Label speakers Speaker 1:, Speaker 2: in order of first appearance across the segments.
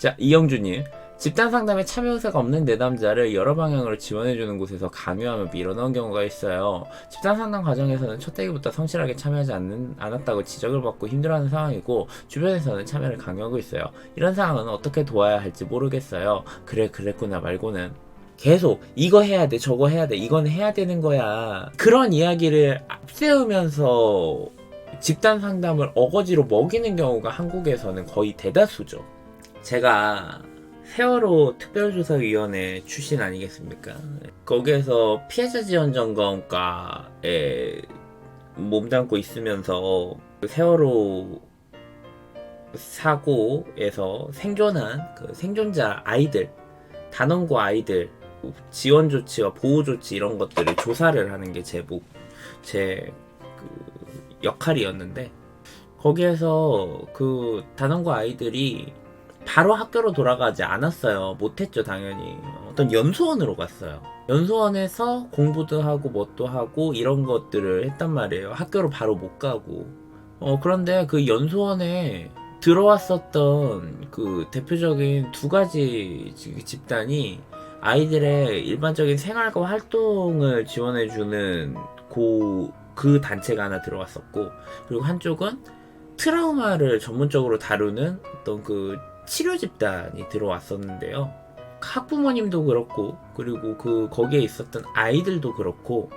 Speaker 1: 자, 이영주님. 집단 상담에 참여 의사가 없는 내담자를 여러 방향으로 지원해주는 곳에서 강요하며 밀어넣은 경우가 있어요. 집단 상담 과정에서는 첫 대기부터 성실하게 참여하지 않는, 않았다고 지적을 받고 힘들어하는 상황이고, 주변에서는 참여를 강요하고 있어요. 이런 상황은 어떻게 도와야 할지 모르겠어요. 그래, 그랬구나 말고는. 계속 이거 해야 돼, 저거 해야 돼, 이건 해야 되는 거야. 그런 이야기를 앞세우면서 집단 상담을 어거지로 먹이는 경우가 한국에서는 거의 대다수죠. 제가 세월호 특별조사위원회 출신 아니겠습니까? 거기에서 피해자 지원 점검과에 몸담고 있으면서 그 세월호 사고에서 생존한 그 생존자 아이들, 단원고 아이들 지원 조치와 보호 조치 이런 것들을 조사를 하는 게 제 목, 제 그 역할이었는데 거기에서 그 단원고 아이들이 바로 학교로 돌아가지 않았어요. 못했죠, 당연히. 어떤 연수원으로 갔어요. 연수원에서 공부도 하고 뭣도 하고 이런 것들을 했단 말이에요. 학교로 바로 못 가고. 어, 그런데 그 연수원에 들어왔었던 그 대표적인 두 가지 지- 집단이 아이들의 일반적인 생활과 활동을 지원해주는 고, 그 단체가 하나 들어왔었고, 그리고 한쪽은 트라우마를 전문적으로 다루는 어떤 그 치료 집단이 들어왔었는데요. 학부모님도 그렇고 그리고 그 거기에 있었던 아이들도 그렇고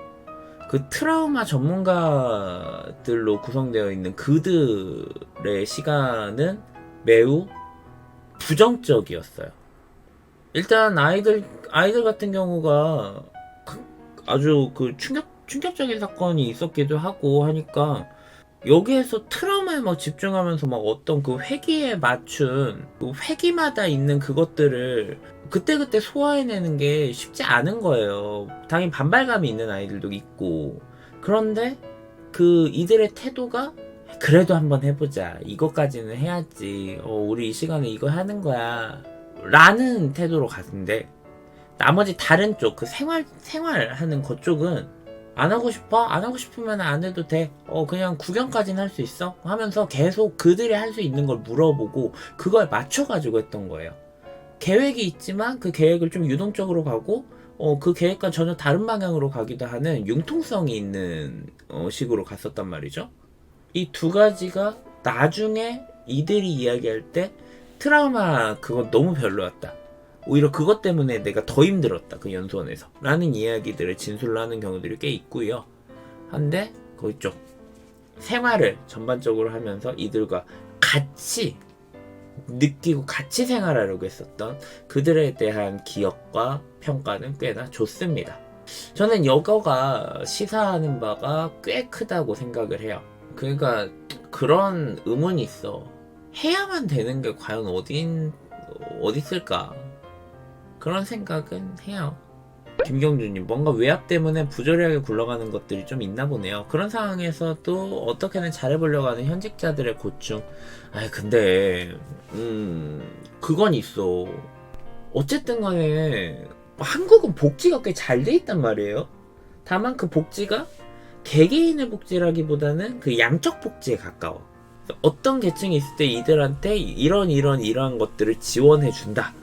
Speaker 1: 그 트라우마 전문가들로 구성되어 있는 그들의 시간은 매우 부정적이었어요. 일단 아이들 아이들 같은 경우가 그- 아주 그 충격 충격적인 사건이 있었기도 하고 하니까 여기에서 트라우마에 막 집중하면서 막 어떤 그 회기에 맞춘 그 회기마다 있는 그것들을 그때그때 소화해내는 게 쉽지 않은 거예요. 당연히 반발감이 있는 아이들도 있고. 그런데 그 이들의 태도가 그래도 한번 해보자. 이것까지는 해야지. 어, 우리 이 시간에 이거 하는 거야. 라는 태도로 갔는데 나머지 다른 쪽, 그 생활, 생활하는 것 쪽은 안 하고 싶어? 안 하고 싶으면 안 해도 돼. 어, 그냥 구경까지는 할 수 있어? 하면서 계속 그들이 할 수 있는 걸 물어보고 그걸 맞춰가지고 했던 거예요. 계획이 있지만 그 계획을 좀 유동적으로 가고 어, 그 계획과 전혀 다른 방향으로 가기도 하는 융통성이 있는 어, 식으로 갔었단 말이죠. 이 두 가지가 나중에 이들이 이야기할 때 트라우마 그건 너무 별로였다. 오히려 그것 때문에 내가 더 힘들었다. 그 연수원에서. 라는 이야기들을 진술을 하는 경우들이 꽤 있고요. 한데 거기 쪽 생활을 전반적으로 하면서 이들과 같이 느끼고 같이 생활하려고 했었던 그들에 대한 기억과 평가는 꽤나 좋습니다. 저는 여거가 시사하는 바가 꽤 크다고 생각을 해요. 그러니까 그런 의문이 있어. 해야만 되는 게 과연 어딘 어디 있을까? 그런 생각은 해요. 김경준님, 뭔가 외압 때문에 부조리하게 굴러가는 것들이 좀 있나 보네요. 그런 상황에서도 어떻게든 잘해보려고 하는 현직자들의 고충. 아이, 근데, 음, 그건 있어. 어쨌든 간에, 한국은 복지가 꽤 잘 돼 있단 말이에요. 다만 그 복지가 개개인의 복지라기보다는 그 양적 복지에 가까워. 어떤 계층이 있을 때 이들한테 이런 이런 이러한 것들을 지원해 준다.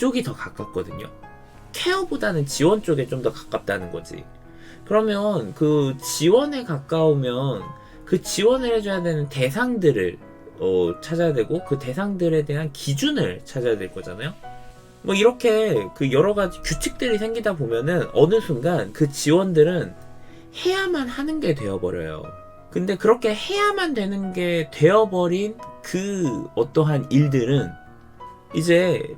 Speaker 1: 쪽이 더 가깝거든요. 케어보다는 지원 쪽에 좀 더 가깝다는 거지. 그러면 그 지원에 가까우면 그 지원을 해줘야 되는 대상들을 어, 찾아야 되고 그 대상들에 대한 기준을 찾아야 될 거잖아요. 뭐 이렇게 그 여러 가지 규칙들이 생기다 보면은 어느 순간 그 지원들은 해야만 하는 게 되어버려요. 근데 그렇게 해야만 되는 게 되어버린 그 어떠한 일들은 이제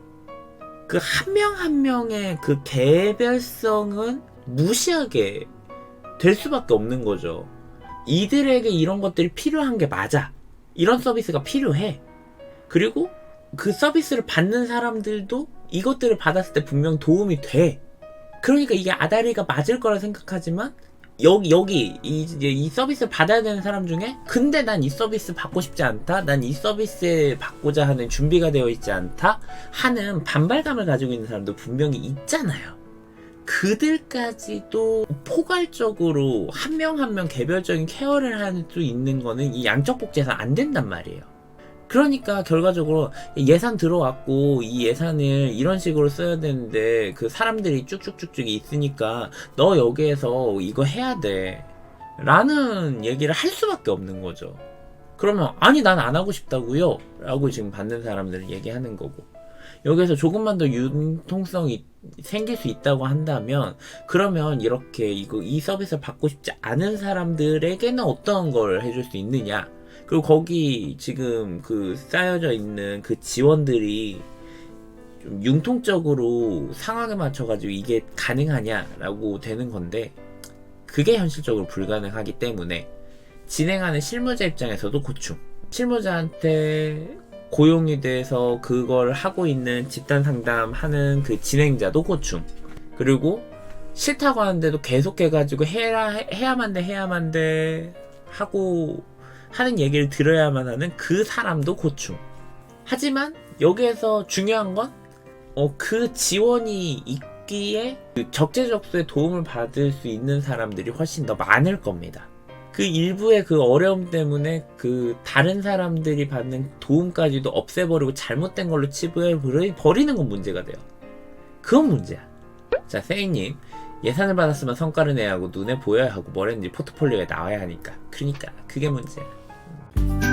Speaker 1: 그 한 명 한 명의 그 개별성은 무시하게 될 수밖에 없는 거죠. 이들에게 이런 것들이 필요한 게 맞아. 이런 서비스가 필요해. 그리고 그 서비스를 받는 사람들도 이것들을 받았을 때 분명 도움이 돼. 그러니까 이게 아다리가 맞을 거라 생각하지만 여기 여기 이, 이 서비스를 받아야 되는 사람 중에 근데 난 이 서비스 받고 싶지 않다. 난 이 서비스 받고자 하는 준비가 되어 있지 않다. 하는 반발감을 가지고 있는 사람도 분명히 있잖아요. 그들까지도 포괄적으로 한 명 한명 개별적인 케어를 할 수 있는 거는 이 양적 복지에서 안 된단 말이에요. 그러니까 결과적으로 예산 들어왔고 이 예산을 이런 식으로 써야 되는데 그 사람들이 쭉쭉쭉쭉 있으니까 너 여기에서 이거 해야 돼 라는 얘기를 할 수밖에 없는 거죠. 그러면 아니 난 안 하고 싶다고요? 라고 지금 받는 사람들은 얘기하는 거고. 여기서 조금만 더 융통성이 생길 수 있다고 한다면 그러면 이렇게 이거 이 서비스를 받고 싶지 않은 사람들에게는 어떤 걸 해줄 수 있느냐 그리고 거기 지금 그 쌓여져 있는 그 지원들이 좀 융통적으로 상황에 맞춰가지고 이게 가능하냐라고 되는 건데 그게 현실적으로 불가능하기 때문에 진행하는 실무자 입장에서도 고충. 실무자한테 고용이 돼서 그걸 하고 있는 집단 상담하는 그 진행자도 고충. 그리고 싫다고 하는데도 계속해가지고 해야, 해야만 돼, 해야만 돼 하고 하는 얘기를 들어야만 하는 그 사람도 고충. 하지만 여기에서 중요한 건, 어, 그 지원이 있기에 그 적재적소에 도움을 받을 수 있는 사람들이 훨씬 더 많을 겁니다. 그 일부의 그 어려움 때문에 그 다른 사람들이 받는 도움까지도 없애버리고 잘못된 걸로 치부해 버리는 건 문제가 돼요. 그건 문제야. 자, 세이님. 예산을 받았으면 성과를 내야 하고 눈에 보여야 하고 뭘 했는지 포트폴리오에 나와야 하니까. 그러니까 그게 문제야. Bye.